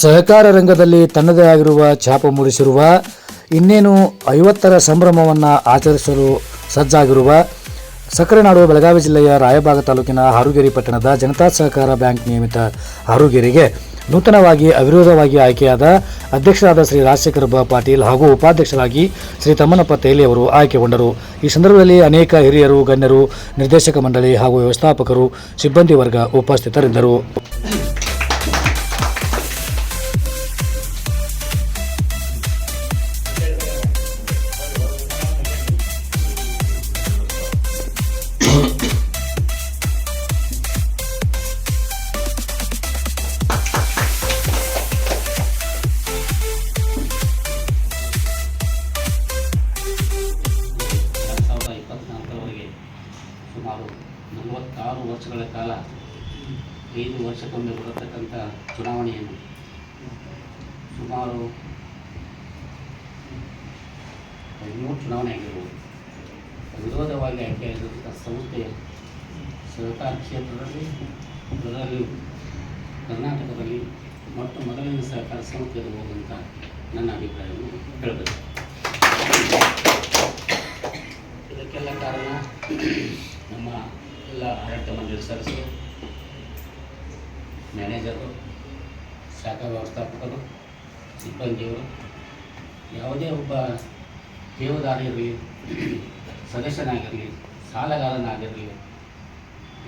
ಸಹಕಾರ ರಂಗದಲ್ಲಿ ತನ್ನದೇ ಆಗಿರುವ ಛಾಪು ಮೂಡಿಸಿರುವ, ಇನ್ನೇನು ಐವತ್ತರ ಸಂಭ್ರಮವನ್ನು ಆಚರಿಸಲು ಸಜ್ಜಾಗಿರುವ ಸಕ್ಕರೆನಾಡು ಬೆಳಗಾವಿ ಜಿಲ್ಲೆಯ ರಾಯಬಾಗ ತಾಲೂಕಿನ ಹಾರುಗೇರಿ ಪಟ್ಟಣದ ಜನತಾ ಸಹಕಾರ ಬ್ಯಾಂಕ್ ನಿಯಮಿತ ಹಾರುಗೇರಿಗೆ ನೂತನವಾಗಿ ಅವಿರೋಧವಾಗಿ ಆಯ್ಕೆಯಾದ ಅಧ್ಯಕ್ಷರಾದ ಶ್ರೀ ರಾಜಶೇಖರ ಬ. ಪಾಟೀಲ್ ಹಾಗೂ ಉಪಾಧ್ಯಕ್ಷರಾಗಿ ಶ್ರೀ ತಮ್ಮನಪ್ಪ ತೇಲಿ ಅವರು ಆಯ್ಕೆಗೊಂಡರು. ಈ ಸಂದರ್ಭದಲ್ಲಿ ಅನೇಕ ಹಿರಿಯರು, ಗಣ್ಯರು, ನಿರ್ದೇಶಕ ಮಂಡಳಿ ಹಾಗೂ ವ್ಯವಸ್ಥಾಪಕರು, ಸಿಬ್ಬಂದಿ ವರ್ಗ ಉಪಸ್ಥಿತರಿದ್ದರು. ಸುಮಾರು ನಲವತ್ತಾರು ವರ್ಷಗಳ ಕಾಲ ಐದು ವರ್ಷಕ್ಕೊಮ್ಮೆ ಬರತಕ್ಕಂಥ ಚುನಾವಣೆಯನ್ನು ಸುಮಾರು ಹದಿಮೂರು ಚುನಾವಣೆ ಆಗಿರ್ಬೋದು. ವಿರೋಧವಾಗಿ ಆಯ್ಕೆಯಾಗಿರುವಂಥ ಸಂಸ್ಥೆ ಸಹಕಾರ ಕ್ಷೇತ್ರದಲ್ಲಿ ಅದರಲ್ಲಿಯೂ ಕರ್ನಾಟಕದಲ್ಲಿ ಮೊಟ್ಟ ಮೊದಲನೇ ಸಹಕಾರ ಸಂಸ್ಥೆ ಹೋಗುವಂಥ ನನ್ನ ಅಭಿಪ್ರಾಯವನ್ನು ಹೇಳಬೇಕು. ಇದಕ್ಕೆಲ್ಲ ಕಾರಣ ನಮ್ಮ ಎಲ್ಲ ಆಡಳಿತ ಮಂಡಳಿ ಸದಸ್ಯರು ಮ್ಯಾನೇಜರು ಶಾಖಾ ವ್ಯವಸ್ಥಾಪಕರು, ಸಿಬ್ಬಂದಿಯವರು, ಯಾವುದೇ ಒಬ್ಬ ಠೇವದಾರ ಇರಲಿ ಸದಸ್ಯನಾಗಿರಲಿ, ಸಾಲಗಾರನಾಗಿರಲಿ,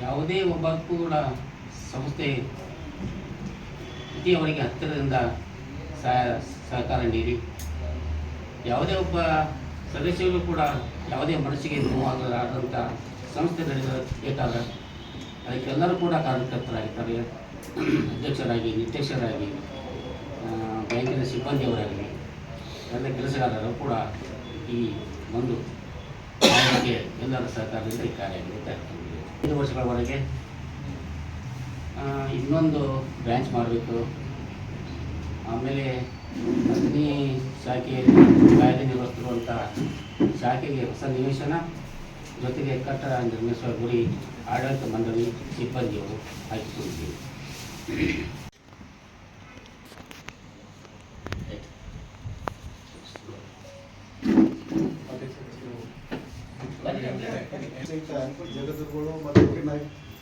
ಯಾವುದೇ ಒಬ್ಬ ಕೂಡ ಸಂಸ್ಥೆ ಅವರಿಗೆ ಹತ್ತಿರದಿಂದ ಸಹಕಾರ ನೀಡಿ, ಯಾವುದೇ ಒಬ್ಬ ಸದಸ್ಯರು ಕೂಡ ಯಾವುದೇ ಮನಸ್ಸಿಗೆ ನೋವಾಗಲಾರದಂಥ ಸಂಸ್ಥೆ ಅದಕ್ಕೆ ಅದಕ್ಕೆಲ್ಲರೂ ಕೂಡ ಕಾರ್ಯಕರ್ತರಾಗಿರ್ತಾರೆ. ಅಧ್ಯಕ್ಷರಾಗಿ, ನಿರ್ದೇಶಕರಾಗಿ ಬ್ಯಾಂಕಿನ ಸಿಬ್ಬಂದಿಯವರಾಗಲಿ, ಎಲ್ಲ ಕೆಲಸಗಾರರು ಕೂಡ ಈ ಒಂದು ಕಾರ್ಯಕ್ಕೆ ಎಲ್ಲರ ಸಹಕಾರದಿಂದ ಈ ಕಾರ್ಯ ಐದು ವರ್ಷಗಳವರೆಗೆ ಇನ್ನೊಂದು ಬ್ರ್ಯಾಂಚ್ ಮಾಡಬೇಕು. ಆಮೇಲೆ ಅಗ್ನಿ ಶಾಖೆಯಲ್ಲಿ ಕಾಯ್ದೆ ನಿರ್ವಹಿಸ್ತಿರುವಂಥ ಶಾಖೆಗೆ ಹೊಸ ನಿವೇಶನ ಜೊತೆಗೆ ಕಟ್ಟಡ ನಿರ್ಮಿಸುವ ಗುರಿ ಆಡಳಿತ ಮಂಡಳಿ ಸಿಬ್ಬಂದಿಯವರು ಹಾಕಿಕೊಂಡಿದ್ದೀವಿ ಜಗದ್ಗುರು ಮತ್ತು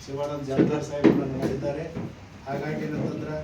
ಶಿವಾನಂದ ಜಾಧವ್ ಸಾಹೇಬರನ್ನು ಮಾಡಿದ್ದಾರೆ ಹಾಗಾಗಿ ಏನಂತಂದ್ರೆ